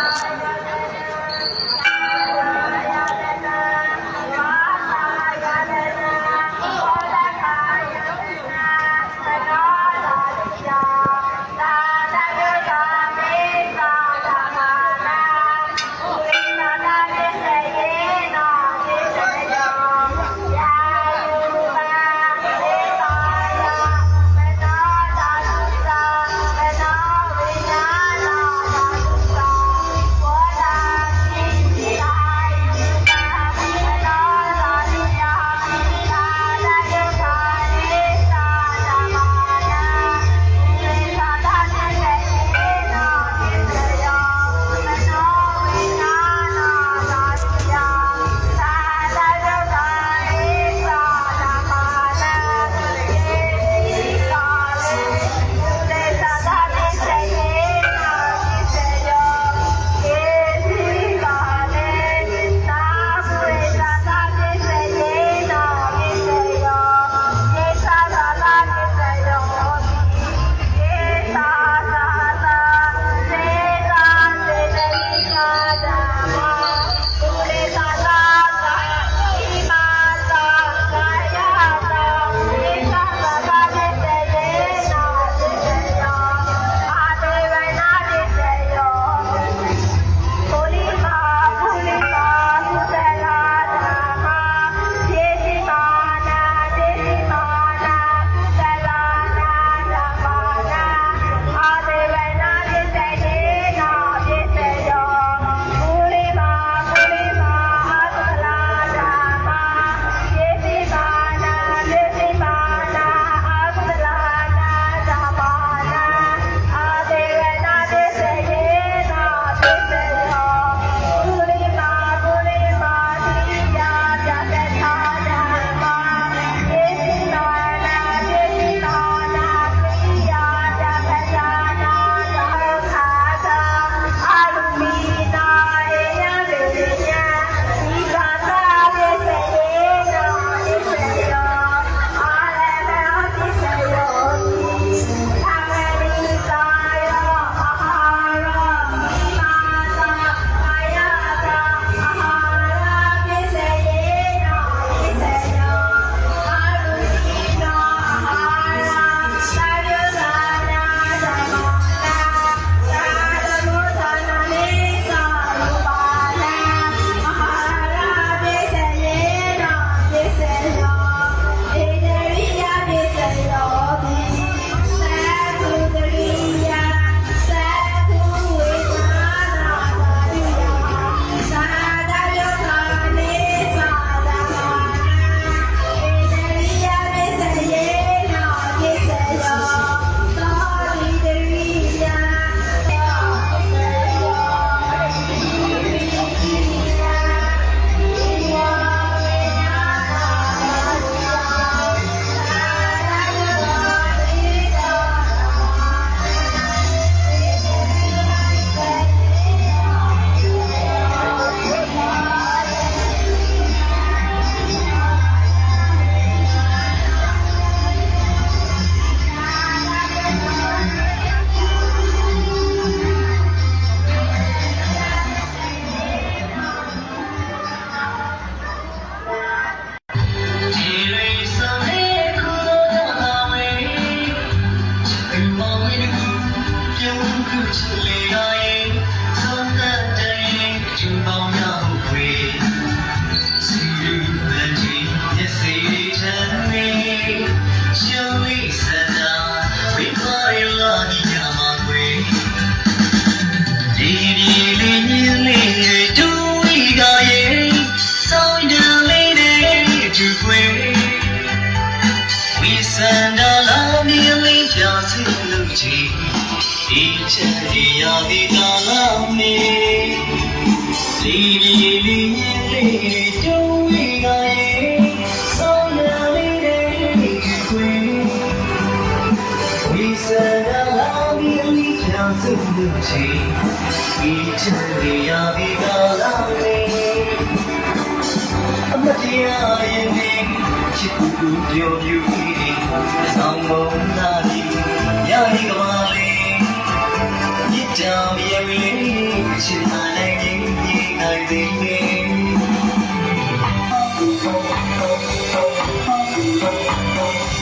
Yeah. चले आए ဒီချက်ဒီရာဒီကာလမေဒီဒီဒီလေးလေးကျုံဝေးတိုင်းဆောင်းနာလေးတဲ့ခွေဝီစရာလာဒီလီချောင်းစုလူချီဒီချက်ဒီရာဒီကာလမေအမတရားရင်ဒီချစ်ကူပြောပြူဒီဆောင်မုန်းလာဒီ